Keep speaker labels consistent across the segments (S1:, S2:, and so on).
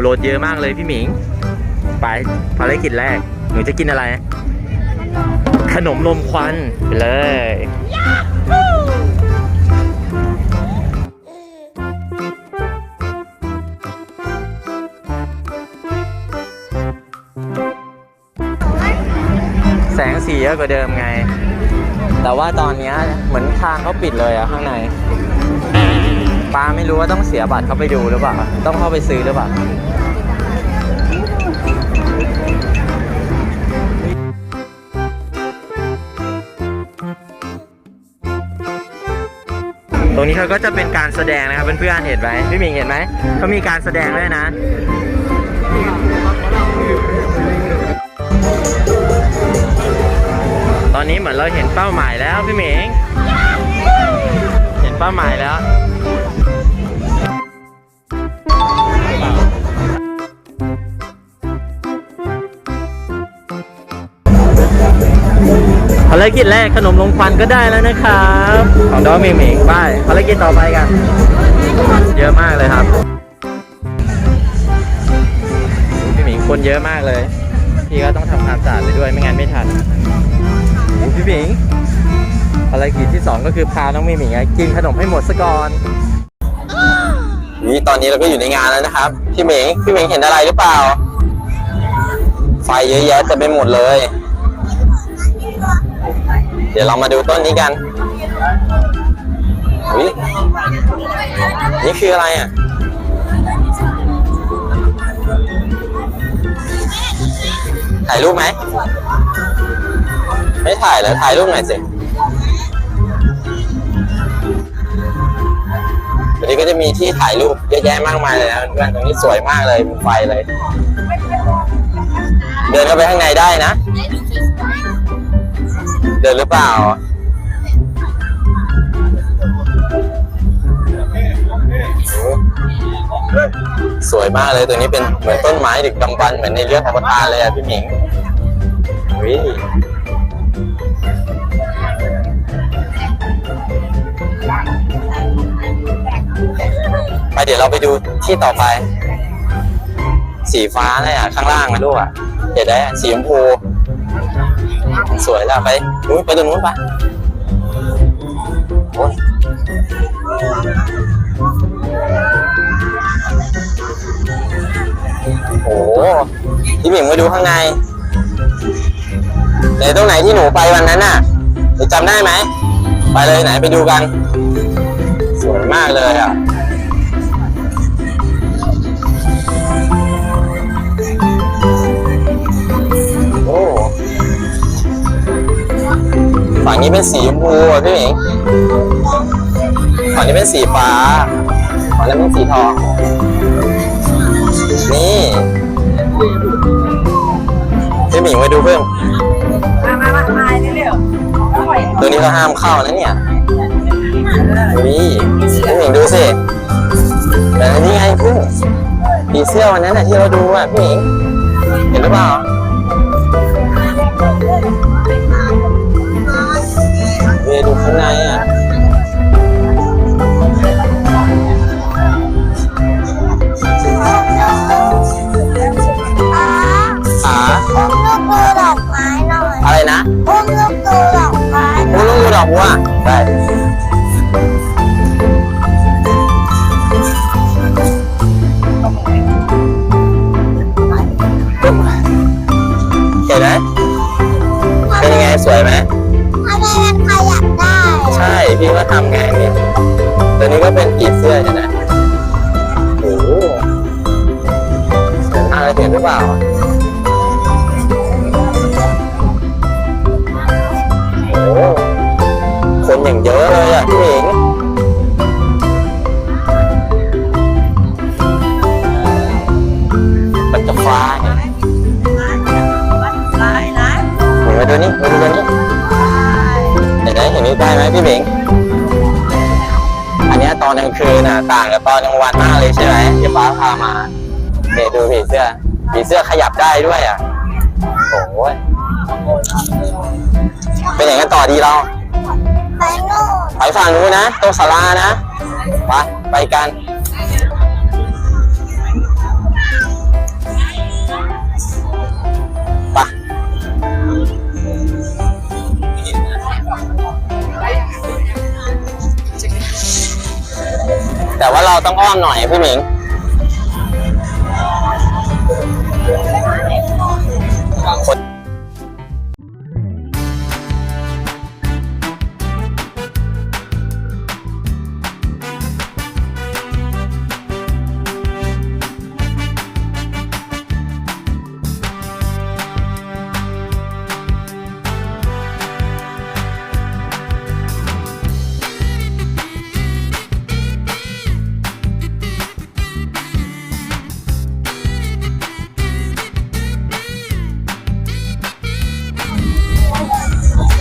S1: โหลดเยอะมากเลยพี่หมิง ไปภารกิจแรก หนูจะกินอะไร ขนมนมควันไปเลยแสงสีเยอะกว่าเดิมไง แต่ว่าตอนนี้เหมือนทางเขาปิดเลยอะข้างในปาไม่รู้ว่าต้องเสียบัตรเข้าไปดูหรือเปล่า ต้องเข้าไปซื้อหรือเปล่า รงนี้เขาก็จะเป็นการแสดงนะครับเพื่อนๆเห็นไหมพี่หมิงเห็นไหมเขามีการแสดงด้วยนะตอนนี้เหมือนเราเห็นเป้าหมายแล้วพี่หมิงเห็นเป้าหมายแล้วารกิจแรกขนมลงควันก็ได้แล้วนะครับ ของน้องหมิงหมิงไปภารกิจต่อไปกัน เยอะมากเลยครับพี่หมิงคนเยอะมากเลย พี่ก็ต้องทำความสะอาดไปด้วยไม่งั้นไม่ทันพี่หมิงภารกิจที่สองก็คือพาน้องหมิงหมิงกินขนมให้หมดซะก่อนนี่ตอนนี้เราก็อยู่ในงานแล้วนะครับพี่หมิงพี่หมิงเห็นอะไรหรือเปล่า ไฟเยอะแยะเต็มไปหมดเลย เดี๋ยวเรามาดูต้นนี้กันอุ๊ยนี่คืออะไรอะ ถ่ายรูปไหม ไม่ถ่ายแล้วถ่ายรูปหน่อยสิวันนี้ก็จะมีที่ถ่ายรูปเยอะแยะมากมายเลยนะเพื่อนๆตรงนี้สวยมากเลยมีไฟเลย เดินเข้าไปข้างในได้นะ เดินหรือเปล่า สวยมากเลยตัวนี้เป็นเหมือนต้นไม้ดึกดำบรรเหมือนในเรื่องธรรมทานเลยอะพี่หมิงวิไปเดี๋ยวเราไปดูที่ต่อไป สีฟ้าเลยอะ ข้างล่างนะลูกอะ เห็นไหมอะสีชมพู สวยแล้วไปนู้นไปตรงนู้นปะโอ้ยโอ้โหพี่หมิงมาดูข้างในไหนตรงไหนที่หนูไปวันนั้นน่ะหนูจำได้ไหม ไปเลยไหนไปดูกัน สวยมากเลยอะ ฝั่งนี้เป็นสีชมพูอะพี่หมิงฝั่งนี้เป็นสีฟ้าฝั่งนั้นเป็นสีทอง นี่พี่หมิงมาดูเพิ่ม
S2: มามามามาเร็ว
S1: ตัวนี้เขาห้ามเข้านะเนี่ยนี่พี่หมิงดูสิแต่อันนี้ไงพึ่งผีเสื้อวันนั้นน่ะที่เราดูอะพี่หมิงเห็นหรือเปล่าางคืน
S2: น่ะ
S1: ต่างกับตอนกลางวันมากเลยใช่ไหมที่ฟ้าพามาเนี่ยดูผีเสื้อผีเสื้อขยับได้ด้วยอะโอ้ยเป็นอย่างนั้นต่อดีเรา
S2: ไปนู่น
S1: ไปฝั่งนู้นนะตรงศาลานะไปไปกัน องอ้อมหน่อยพี่หมิง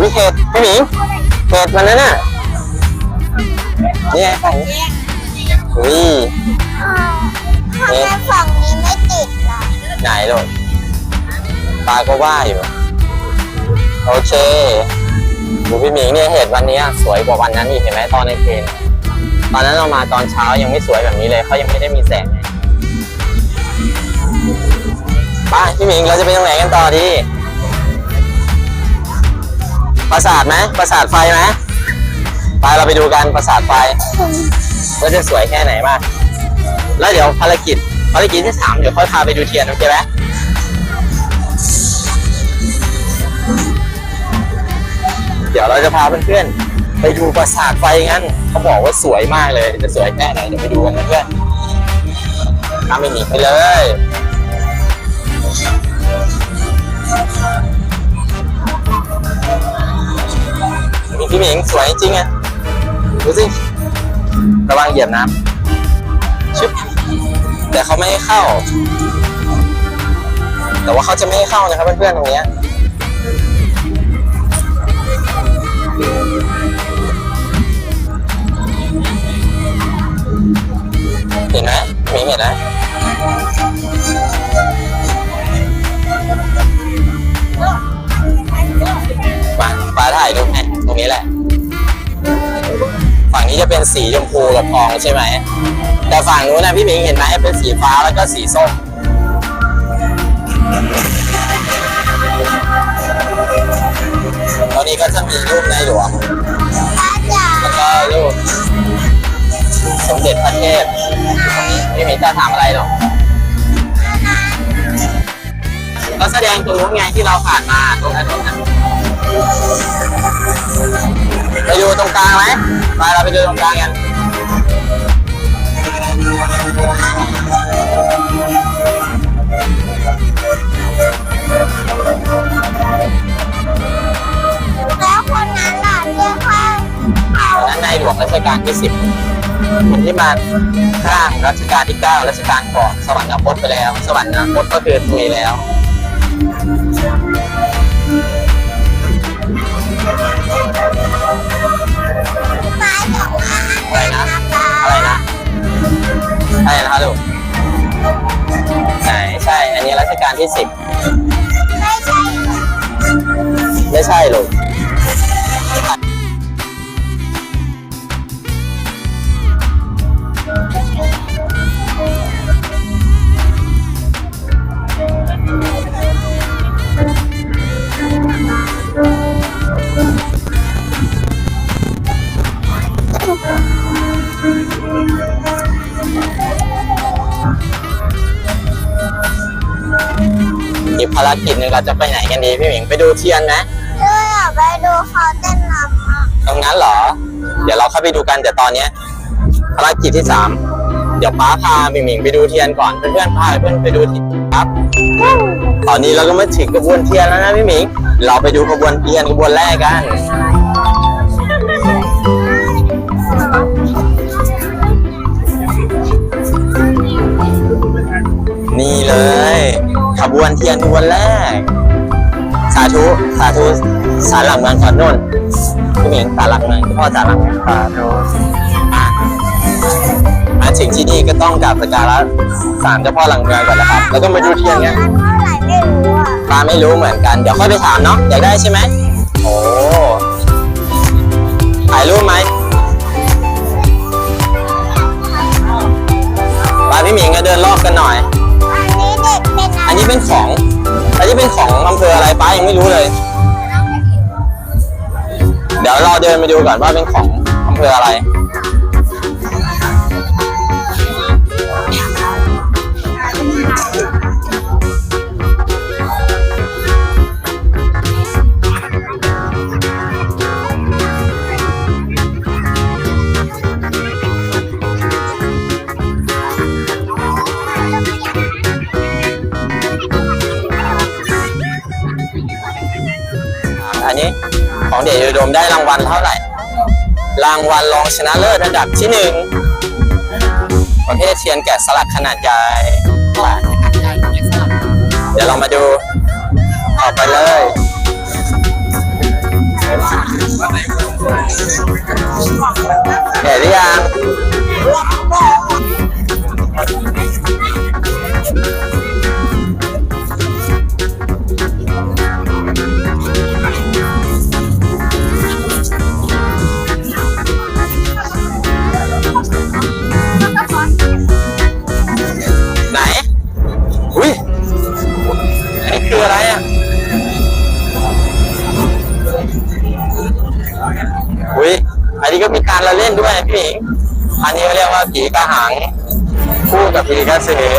S1: วิเห็ดพี่หมิงเห็ดมันนั่นน่ะนี่ไงฝั่งนี้อุ้ย
S2: ทำไมฝั่งนี้ไม่ติดล่ะ
S1: ไหนลูกปลาก็ว่าอยู่ โอเคดูพี่หมิงเนี่ยเห็ดวันนี้สวยกว่าวันนั้นอีกเห็นไหมตอนในเพลนตอนนั้นเรามาตอนเช้ายังไม่สวยแบบนี้เลยเขายังไม่ได้มีแสงไงไปพี่หมิงเราจะไปตรงไหนกันต่อดี ปราสาทไหมปราสาทไฟไหมไปเราไปดูกันปราสาทไฟว่าจะสวยแค่ไหนบ้างแล้วเดี๋ยวภารกิจภารกิจที่สามเดี๋ยวค่อยพาไปดูเทียนโอเคไหมเดี๋ยวเราจะพาเพื่อนๆไปดูปราสาทไฟงั้นเขาบอกว่าสวยมากเลย จะสวยแค่ไหนเดี๋ยวไปดูกันเพื่อนตามไปหนีไปเลย พี่หมิงสวยจริงอะดูสิระวังเหยียบน้ำชึบแต่เขาไม่ให้เข้า แต่ว่าเขาจะไม่ให้เข้านะครับเพื่อนๆตรงนี้เห็นไหมมิงเห็นไหม นี้จะเป็นสีชมพูกับทองใช่ไหม แต่ฝั่งนู้นนะพี่หมิงเห็นไหมเป็นสีฟ้าแล้วก็สีส้มตอนนี้ก็จะมีรูปในหลวง
S2: ป้าจ๋า
S1: แล้วก็รูปสมเด็จพระเทพพี่หมิงจะถามอะไรหรอกก็แสดงตรงนู้นไงที่เราผ่านมาตรงถนนนะ ไปดูตรงกลางไหมไปเราไปดูตรงกลางกัน
S2: แล้วคนนั้นล่ะเรียกว่าเขา
S1: นั้นในหลวงรัชกาลที่สิบคนที่มาข้างรัชกาลที่เก้ารัชกาลก่อนสวรรคตไปแล้ว สวรรคตก็คือตุยแล้ว ลูกไหนใช่ อันนี้รัชกาลที่สิบ
S2: ไม่ใช่
S1: ไม่ใช่ลูการกิจหนึ่งเราจะไปไหนกันดีพี่หมิงไปดูเทียนนะ
S2: เลือยากไปดูเขาเต้นรำอะ
S1: ตรงนั้นเหรอ เดี๋ยวเราเข้าไปดูกันแต่ตอนเนี้ยภารกิจที่สามเดี๋ยวป้าพาหมิงหมิงไปดูเทียนก่อนเพื่อนๆพาเพื่อนไปดูเทียนครับ ตอนนี้เราก็มาถึงกระบวนเทียนแล้วนะพี่หมิงเราไปดูกระบวนเทียนกระบวนแรกกันนี่เลย ขบวนเทียนขบวนแรก สาธุ สาธุสารหลักเมืองขอนนนท์พี่หมิงสารหลักเมืองพ่อสารหลักเมืองสาธุอะมาถึงที่นี่ก็ต้องกราบสักการะศาลเจ้าพ่อหลังเมืองก่อนนะครับ แล้วก็มาดูเทียนกัน
S2: เท่าไหร่ไม่รู้อะ
S1: ป้าไม่รู้เหมือนกัน เดี๋ยวค่อยไปถามเนาะ อยากได้ใช่ไหม โอ้ถ่ายรูปไหม ของแต่ที่เป็นของอำเภออะไรป้ายังไม่รู้เลย เดี๋ยวเราเดินไปดูก่อนว่าเป็นของอำเภออะไร วัลเท่าไหร่ รางวัลรองชนะเลิศระดับที่หนึ่งประเภทเทียนแกะสลักขนาดใหญ่เดี๋ยวเรามาดูออกไปเลยเห็นหรือยัง อุ้ยอันนี้ก็มีการละเล่นด้วยพี่หมิงอันนี้เรียกว่าผีกระหัง คู่กับผีกระเสือ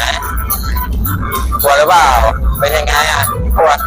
S1: นะกลัวหรือเปล่า เป็นยังไงอะปวด